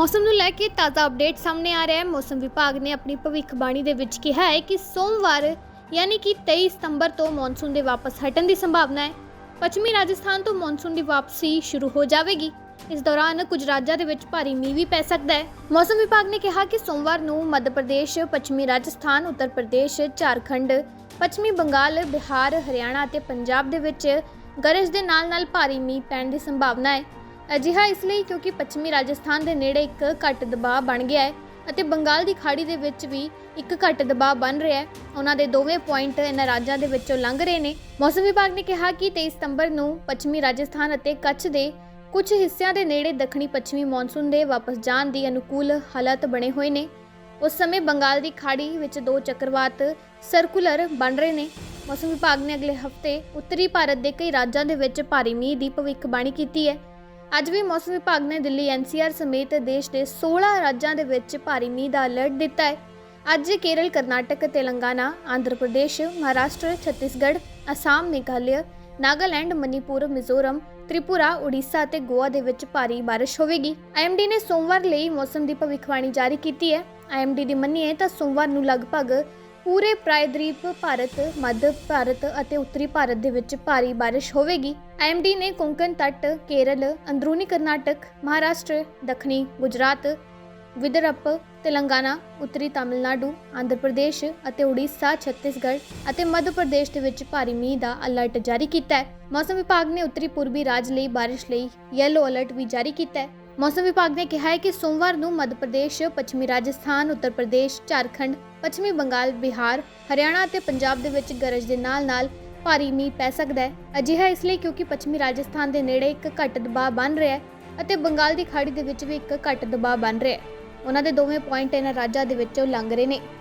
ਮੌਸਮ ਨੂੰ ਲੈ ਕੇ ਤਾਜ਼ਾ ਅਪਡੇਟ ਸਾਹਮਣੇ ਆ ਰਿਹਾ ਹੈ। ਮੌਸਮ ਵਿਭਾਗ ਨੇ ਆਪਣੀ ਭਵਿੱਖਬਾਣੀ ਦੇ ਵਿੱਚ ਕਿਹਾ ਹੈ ਕਿ ਸੋਮਵਾਰ, ਯਾਨੀ ਕਿ 23 ਸਤੰਬਰ ਤੋਂ ਮੌਨਸੂਨ ਦੇ ਵਾਪਸ ਹਟਣ ਦੀ ਸੰਭਾਵਨਾ ਹੈ। ਪੱਛਮੀ ਰਾਜਸਥਾਨ ਤੋਂ ਮੌਨਸੂਨ ਦੀ ਵਾਪਸੀ ਸ਼ੁਰੂ ਹੋ ਜਾਵੇਗੀ। ਇਸ ਦੌਰਾਨ ਕੁਝ ਰਾਜਾਂ ਦੇ ਵਿੱਚ ਭਾਰੀ ਮੀਂਹ ਵੀ ਪੈ ਸਕਦਾ ਹੈ। ਮੌਸਮ ਵਿਭਾਗ ਨੇ ਕਿਹਾ ਕਿ ਸੋਮਵਾਰ ਨੂੰ ਮੱਧ ਪ੍ਰਦੇਸ਼, ਪੱਛਮੀ ਰਾਜਸਥਾਨ, ਉੱਤਰ ਪ੍ਰਦੇਸ਼, ਝਾਰਖੰਡ, ਪੱਛਮੀ ਬੰਗਾਲ, ਬਿਹਾਰ, ਹਰਿਆਣਾ ਅਤੇ ਪੰਜਾਬ ਦੇ ਵਿੱਚ ਗਰਜ ਦੇ ਨਾਲ-ਨਾਲ ਭਾਰੀ ਮੀਂਹ ਪੈਣ ਦੀ ਸੰਭਾਵਨਾ ਹੈ। ਅਜਿਹਾ ਇਸ ਲਈ ਕਿਉਂਕਿ ਪੱਛਮੀ ਰਾਜਸਥਾਨ ਦੇ ਨੇੜੇ ਇੱਕ ਘੱਟ ਦਬਾਅ ਬਣ ਗਿਆ ਹੈ ਅਤੇ ਬੰਗਾਲ ਦੀ ਖਾੜੀ ਦੇ ਵਿੱਚ ਵੀ ਇੱਕ ਘੱਟ ਦਬਾਅ ਬਣ ਰਿਹਾ ਹੈ। ਉਹਨਾਂ ਦੇ ਦੋਵੇਂ ਪੁਆਇੰਟ ਇਹਨਾਂ ਰਾਜਾਂ ਦੇ ਵਿੱਚੋਂ ਲੰਘ ਰਹੇ ਨੇ। ਮੌਸਮ ਵਿਭਾਗ ਨੇ ਕਿਹਾ ਕਿ 23 ਸਤੰਬਰ ਨੂੰ ਪੱਛਮੀ ਰਾਜਸਥਾਨ ਅਤੇ ਕੱਛ ਦੇ ਕੁਝ ਹਿੱਸਿਆਂ ਦੇ ਨੇੜੇ ਦੱਖਣੀ ਪੱਛਮੀ ਮੌਨਸੂਨ ਦੇ ਵਾਪਸ ਜਾਣ ਦੀ ਅਨੁਕੂਲ ਹਾਲਤ ਬਣੇ ਹੋਏ ਨੇ। ਉਸ ਸਮੇਂ ਬੰਗਾਲ ਦੀ ਖਾੜੀ ਵਿੱਚ ਦੋ ਚੱਕਰਵਾਤ ਸਰਕੂਲਰ ਬਣ ਰਹੇ ਨੇ। ਮੌਸਮ ਵਿਭਾਗ ਨੇ ਅਗਲੇ ਹਫ਼ਤੇ ਉੱਤਰੀ ਭਾਰਤ ਦੇ ਕਈ ਰਾਜਾਂ ਦੇ ਵਿੱਚ ਭਾਰੀ ਮੀਂਹ ਦੀ ਭਵਿੱਖਬਾਣੀ ਕੀਤੀ ਹੈ। ਅੱਜ ਵੀ ਮੌਸਮ ਵਿਭਾਗ ਨੇ ਦਿੱਲੀ ਐਨਸੀਆਰ ਸਮੇਤ ਦੇਸ਼ ਦੇ 16 ਰਾਜਾਂ ਦੇ ਵਿੱਚ ਭਾਰੀ ਮੀਂਹ ਦਾ ਅਲਰਟ ਦਿੱਤਾ ਹੈ। ਅੱਜ ਕੇਰਲ, ਕਰਨਾਟਕ, ਤੇਲੰਗਾਨਾ, ਆਂਧਰਾ ਪ੍ਰਦੇਸ਼, ਮਹਾਰਾਸ਼ਟਰ, ਛੱਤੀਸਗੜ੍ਹ, ਅਸਾਮ, ਮੇਘਾਲਿਆ, ਨਾਗਾਲੈਂਡ, ਮਨੀਪੁਰ, ਮਿਜ਼ੋਰਮ, ਤ੍ਰਿਪੁਰਾ, ਉੜੀਸਾ ਅਤੇ ਗੋਆ ਦੇ ਵਿੱਚ ਭਾਰੀ ਬਾਰਿਸ਼ ਹੋਵੇਗੀ। ਆਈਐਮਡੀ ਨੇ ਸੋਮਵਾਰ ਲਈ ਮੌਸਮ ਦੀ ਭਵਿੱਖਬਾਣੀ ਜਾਰੀ ਕੀਤੀ ਹੈ। ਆਈਐਮਡੀ ਦੀ ਮੰਨੀਏ ਤਾਂ ਸੋਮਵਾਰ ਨੂੰ ਲਗਭਗ ਪੂਰੇ ਪ੍ਰਾਇਦ੍ਵੀਪ ਭਾਰਤ, ਮੱਧ ਭਾਰਤ ਅਤੇ ਉੱਤਰੀ ਭਾਰਤ ਦੇ ਵਿੱਚ ਭਾਰੀ ਬਾਰਿਸ਼ ਹੋਵੇਗੀ। ਆਈਐਮਡੀ ਨੇ ਕੋਂਕਣ ਤੱਟ, ਕੇਰਲ, ਅੰਦਰੂਨੀ ਕਰਨਾਟਕ, ਮਹਾਰਾਸ਼ਟਰ, ਦੱਖਣੀ ਗੁਜਰਾਤ, ਵਿਦਰਭ, ਤੇਲੰਗਾਨਾ, ਉੱਤਰੀ ਤਾਮਿਲਨਾਡੂ, ਆਂਧਰਾ ਪ੍ਰਦੇਸ਼ ਅਤੇ ਉੜੀਸਾ, ਛੱਤੀਸਗੜ੍ਹ ਅਤੇ ਮੱਧ ਪ੍ਰਦੇਸ਼ ਦੇ ਵਿੱਚ ਭਾਰੀ ਮੀਂਹ ਦਾ ਅਲਰਟ ਜਾਰੀ ਕੀਤਾ ਹੈ। ਮੌਸਮ ਵਿਭਾਗ ਨੇ ਉੱਤਰੀ ਪੂਰਬੀ ਰਾਜ ਲਈ ਬਾਰਿਸ਼ ਲਈ ਯੈਲੋ ਅਲਰਟ ਵੀ ਜਾਰੀ ਕੀਤਾ ਹੈ। ਮੌਸਮ ਵਿਭਾਗ ਨੇ ਕਿਹਾ ਹੈ ਕਿ ਸੋਮਵਾਰ ਨੂੰ ਮੱਧ ਪ੍ਰਦੇਸ਼, ਪੱਛਮੀ ਰਾਜਸਥਾਨ, ਉੱਤਰ ਪ੍ਰਦੇਸ਼, ਝਾਰਖੰਡ, ਪੱਛਮੀ ਬੰਗਾਲ, ਬਿਹਾਰ, ਹਰਿਆਣਾ ਅਤੇ ਪੰਜਾਬ ਦੇ ਵਿੱਚ ਗਰਜ ਦੇ ਨਾਲ-ਨਾਲ ਭਾਰੀ ਮੀਂਹ ਪੈ ਸਕਦਾ ਹੈ। ਅਜਿਹਾ ਇਸ ਲਈ ਕਿਉਂਕਿ ਪੱਛਮੀ ਰਾਜਸਥਾਨ ਦੇ ਨੇੜੇ ਇੱਕ ਘੱਟ ਦਬਾਅ ਬਣ ਰਿਹਾ ਹੈ ਅਤੇ ਬੰਗਾਲ ਦੀ ਖਾੜੀ ਦੇ ਵਿੱਚ ਵੀ ਇੱਕ ਘੱਟ ਦਬਾਅ ਬਣ ਰਿਹਾ ਹੈ। ਉਹਨਾਂ ਦੇ ਦੋਵੇਂ ਪੁਆਇੰਟ ਇਹਨਾਂ ਰਾਜਾਂ ਦੇ ਵਿੱਚੋਂ ਲੰਘ ਰਹੇ ਨੇ।